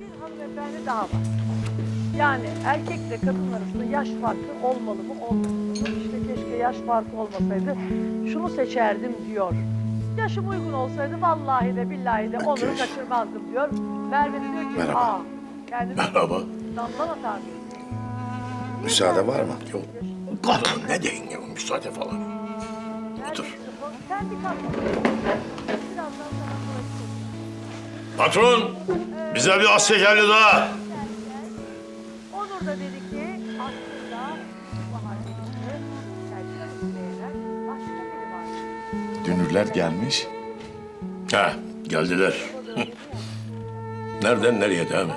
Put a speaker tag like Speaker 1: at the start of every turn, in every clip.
Speaker 1: Bir hanımefendi daha var. Yani erkekle kadın arasında yaş farkı olmalı mı olmamalı mı? İşte keşke yaş farkı olmasaydı şunu seçerdim diyor. Yaşım uygun olsaydı vallahi de billahi de
Speaker 2: Makyaj.
Speaker 1: kaçırmazdım diyor. Merve de diyor ki
Speaker 2: Merhaba.
Speaker 1: aa kendini
Speaker 2: Merhaba.
Speaker 1: damdan atar mısın?
Speaker 2: Müsaade var mı? Yok. Kahraman ne deyin ya müsaade falan. Otur.
Speaker 1: Sen bir kalk. Birazdan sana bırakacağım.
Speaker 2: Patron bize bir Asya geldi daha.
Speaker 1: Onur da dedi ki aslında başka biri var.
Speaker 3: Dünürler gelmiş.
Speaker 2: Ha geldiler. Nereden nereye değil mi?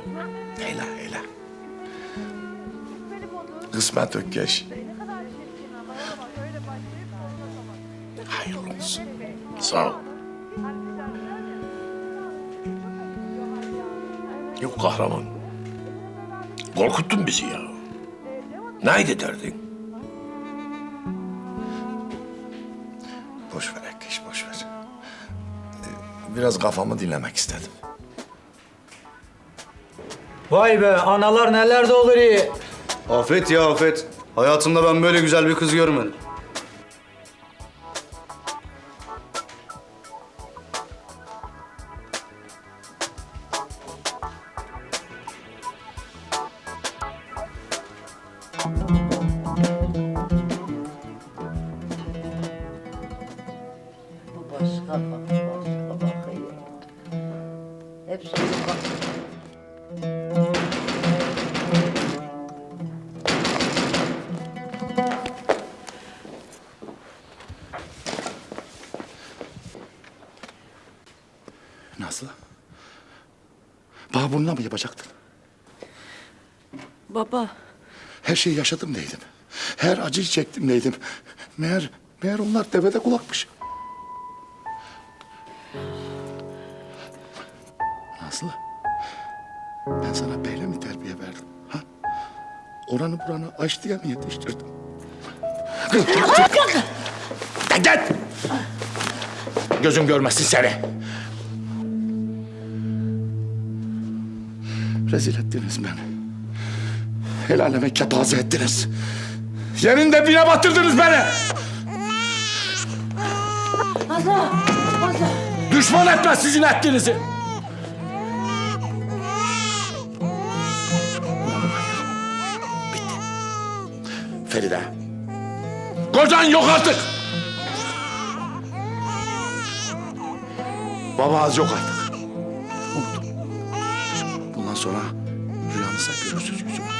Speaker 3: Heyla heyla.
Speaker 1: Benim onu
Speaker 3: Kısmet Ökkeş.
Speaker 1: ne kadar çirkin ama ama öyle başlayıp ondan sonra.
Speaker 3: Hayırlı olsun.
Speaker 2: Sağ ol.
Speaker 1: Hani
Speaker 2: Yok kahraman. Korkuttun bizi ya. Neydi derdin?
Speaker 3: Boş ver Ökkeş, boş ver. Ee, Biraz kafamı dinlemek istedim.
Speaker 4: Vay be analar neler de olur iyi.
Speaker 5: Afet ya afet. Hayatımda ben böyle güzel bir kız görmedim.
Speaker 6: Bu başka bak, başka bakıyor. Hepsi bak.
Speaker 3: Nazlı. Mı yapacaktın?
Speaker 7: Baba,
Speaker 3: Her şeyi yaşadım neydim. Her acıyı çektim neydim. Meğer, meğer onlar devede kulakmış. Nazlı. Ben sana böyle mi terbiye verdim? Ha? Oranı buranı aç diye mi yetiştirdim? Gel, gel! Gözün görmesin seni. Rezil ettiniz beni. El aleme kepaze ettiniz. Yerin dibine batırdınız beni.
Speaker 6: Azra! Azra!
Speaker 3: Düşman etmez sizin ettiğinizi. Bitti. Feride. Kocan yok artık. Babanız yok artık. Unutun. Bundan sonra rüyanızda görürsünüz.